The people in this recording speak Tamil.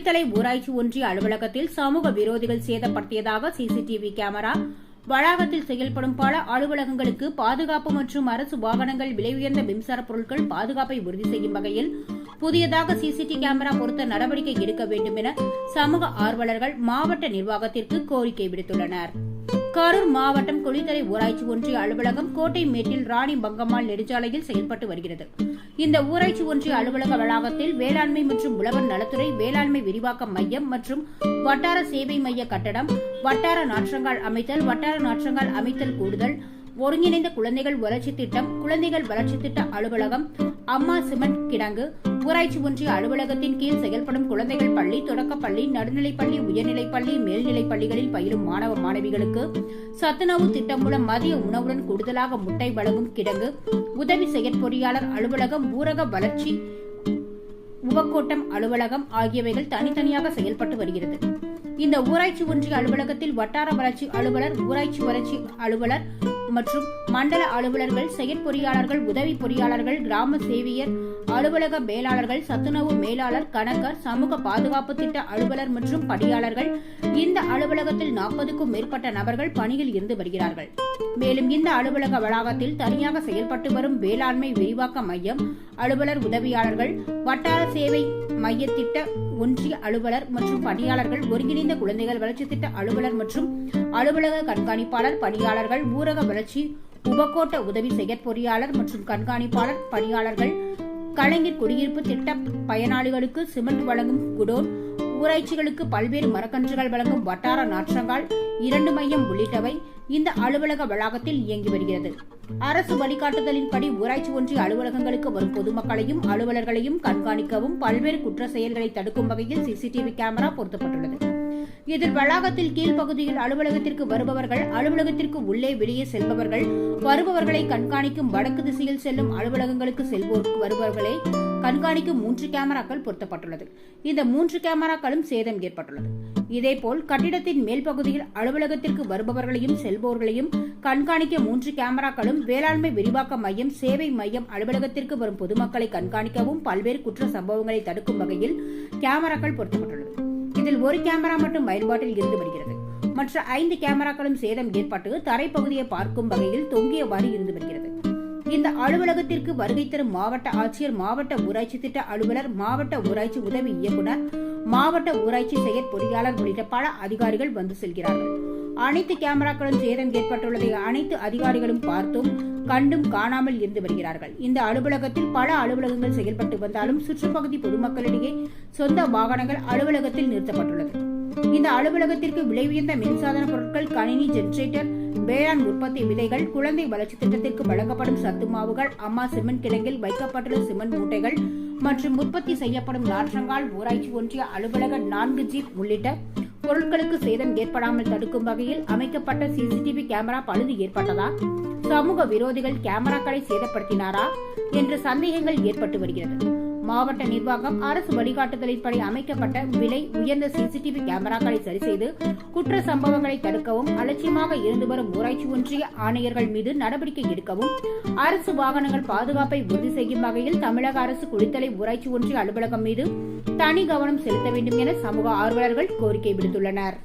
குளித்தலை ஊராட்சி ஒன்றிய அலுவலகத்தில் சமூக விரோதிகள் சேதப்படுத்தியதாக சிசிடிவி கேமரா. வளாகத்தில் செயல்படும் பல அலுவலகங்களுக்கு பாதுகாப்பு மற்றும் அரசு வாகனங்கள் விலை உயர்ந்த மின்சார பொருட்கள் பாதுகாப்பை உறுதி செய்யும் வகையில் புதியதாக சிசிடி கேமரா பொருத்த நடவடிக்கை எடுக்க வேண்டும் என சமூக ஆர்வலர்கள் மாவட்ட நிர்வாகத்திற்கு கோரிக்கை விடுத்துள்ளனர். கரூர் மாவட்டம் குளித்தலை ஊராட்சி ஒன்றிய அலுவலகம் கோட்டை மேட்டில் ராணி பங்கம்மாள் நெடுஞ்சாலையில் செயல்பட்டு வருகிறது. இந்த ஊராட்சி ஒன்றிய அலுவலக வளாகத்தில் வேளாண்மை மற்றும் உழவர் நலத்துறை வேளாண்மை விரிவாக்க மையம் மற்றும் வட்டார சேவை மைய கட்டடம் வட்டார நாற்றங்கால் அமைத்தல் வட்டார நாற்றங்கால் அமைத்தல் கூடுதல் ஒருங்கிணைந்த குழந்தைகள் வளர்ச்சி திட்டம் குழந்தைகள் வளர்ச்சி திட்ட அலுவலகம் அம்மா சிமெண்ட் கிடங்கு ஊராட்சி ஒன்றிய அலுவலகத்தின் கீழ் செயல்படும் குழந்தைகள் பள்ளி தொடக்கப்பள்ளி நடுநிலைப்பள்ளி உயர்நிலைப்பள்ளி மேல்நிலைப் பள்ளிகளில் பயிலும் மாணவ மாணவிகளுக்கு சத்துணவு திட்டம் மூலம் மதிய உணவுடன் கூடுதலாக முட்டை வழங்கும் கிடங்கு உதவி செயற்பொறியாளர் அலுவலகம் ஊரக வளர்ச்சி உபக்கோட்டம் அலுவலகம் ஆகியவைகள் தனித்தனியாக செயல்பட்டு வருகிறது. இந்த ஊராட்சி ஒன்றிய அலுவலகத்தில் வட்டார வளர்ச்சி அலுவலர் ஊராட்சி வளர்ச்சி அலுவலர் மற்றும் மண்டல அலுவலர்கள் செயற்பொறியாளர்கள் உதவி பொறியாளர்கள் கிராம சேவியர் அலுவலக மேலாளர்கள் சத்துணவு மேலாளர் கணக்கர் சமூக பாதுகாப்பு திட்ட அலுவலர் மற்றும் பணியாளர்கள் இந்த அலுவலகத்தில் நாற்பதுக்கும் மேற்பட்ட நபர்கள் பணியில் இருந்து வருகிறார்கள். மேலும் இந்த அலுவலக வளாகத்தில் தனியாக செயல்பட்டு வரும் வேளாண்மை விரிவாக்க மையம் அலுவலர் உதவியாளர்கள் வட்டார சேவை மைய திட்ட ஒன்றிய அலுவலர் மற்றும் பணியாளர்கள் ஒருங்கிணைந்த குழந்தைகள் வளர்ச்சி திட்ட அலுவலர் மற்றும் அலுவலக கண்காணிப்பாளர் பணியாளர்கள் ஊரக வளர்ச்சி உபகோட்ட உதவி செயற்பொறியாளர் மற்றும் கண்காணிப்பாளர் பணியாளர்கள் கலைஞர் குடியிருப்பு திட்ட பயனாளிகளுக்கு சிமெண்ட் வழங்கும் குடோன் ஊராட்சிகளுக்கு பல்வேறு மரக்கன்றுகள் வழங்கும் வட்டார நாற்றங்கால் இரண்டு மையம் உள்ளிட்டவை இந்த அலுவலக வளாகத்தில் இயங்கி வருகிறது. அரசு வழிகாட்டுதலின்படி ஊராட்சி ஒன்றிய அலுவலகங்களுக்கு வரும் பொதுமக்களையும் அலுவலர்களையும் கண்காணிக்கவும் பல்வேறு குற்ற செயல்களை தடுக்கும் வகையில் சிசிடிவி கேமரா பொருத்தப்பட்டுள்ளது. இதில் வளாகத்தில் கீழ்ப்பகுதியில் அலுவலகத்திற்கு வருபவர்கள் அலுவலகத்திற்கு உள்ளே வெளியே செல்பவர்கள் வருபவர்களை கண்காணிக்கும் வடக்கு திசையில் செல்லும் அலுவலகங்களுக்கு செல்வோருக்கு வருபவர்களை கண்காணிக்கும் மூன்று கேமராக்கள் பொருத்தப்பட்டுள்ளது. இந்த மூன்று கேமராக்களும் சேதம் ஏற்பட்டுள்ளது. இதேபோல் கட்டிடத்தின் மேல் பகுதியில் அலுவலகத்திற்கு வருபவர்களையும் செல்பவர்களையும் கண்காணிக்க மூன்று கேமராக்களும் வேளாண்மை விரிவாக்க மையம் சேவை மையம் அலுவலகத்திற்கு வரும் பொதுமக்களை கண்காணிக்கவும் பல்வேறு குற்ற சம்பவங்களை தடுக்கும் வகையில் கேமராக்கள் பொருத்தப்பட்டுள்ளது. இதில் ஒரு கேமரா மட்டும் பயன்பாட்டில் இருந்து வருகிறது. மற்ற ஐந்து கேமராக்களும் சேதம் ஏற்பட்டு தரைப்பகுதியை பார்க்கும் வகையில் தொங்கியவாறு இருந்து வருகிறது. இந்த அலுவலகத்திற்கு வருகை தரும் மாவட்ட ஆட்சியர் மாவட்ட ஊராட்சி திட்ட அலுவலர் மாவட்ட ஊராட்சி உதவி இயக்குனர் மாவட்ட ஊராட்சி செயற்பொறியாளர் உள்ளிட்ட பல அதிகாரிகள் வந்து செல்கிறார்கள். அனைத்து கேமராக்களும் சேதம் ஏற்பட்டுள்ளதை அனைத்து அதிகாரிகளும் பார்த்தும் கண்டும் காணாமல் இருந்து வருகிறார்கள். இந்த அலுவலகத்தில் பல அலுவலகங்கள் செயல்பட்டு வந்தாலும் சுற்றுப்பகுதி பொதுமக்களிடையே சொந்த வாகனங்கள் அலுவலகத்தில் நிறுத்தப்பட்டுள்ளது. இந்த அலுவலகத்திற்கு விலை உயர்ந்த மின்சாதன பொருட்கள் கணினி ஜெனரேட்டர் வேளாண் உற்பத்தி விதைகள் குழந்தை வளர்ச்சி திட்டத்திற்கு வழங்கப்படும் சத்து மாவுகள் அம்மா சிமெண்ட் கிடங்கில் வைக்கப்பட்டுள்ள சிமெண்ட் மூட்டைகள் மற்றும் உற்பத்தி செய்யப்படும் நாற்றங்கால் ஊராட்சி ஒன்றிய அலுவலக நான்கு ஜீப் உள்ளிட்ட பொருட்களுக்கு சேதம் ஏற்படாமல் தடுக்கும் வகையில் அமைக்கப்பட்ட சிசிடிவி கேமரா பழுது ஏற்பட்டதா? சமூக விரோதிகள் கேமராக்களை சேதப்படுத்தினாரா? என்ற சந்தேகங்கள் ஏற்பட்டு வருகிறது. மாவட்ட நிர்வாகம் அரசு வழிகாட்டுதலின்படி அமைக்கப்பட்ட விலை உயர்ந்த சிசிடிவி கேமராக்களை சரிசெய்து குற்ற சம்பவங்களை தடுக்கவும் அலட்சியமாக இருந்து வரும் ஊராட்சி ஒன்றிய ஆணையர்கள் மீது நடவடிக்கை எடுக்கவும் அரசு வாகனங்கள் பாதுகாப்பை உறுதி செய்யும் வகையில் தமிழக அரசு குளித்தலை ஊராட்சி ஒன்றிய அலுவலகம் மீது தனி கவனம் செலுத்த வேண்டும் என சமூக ஆர்வலர்கள் கோரிக்கை விடுத்துள்ளனர்.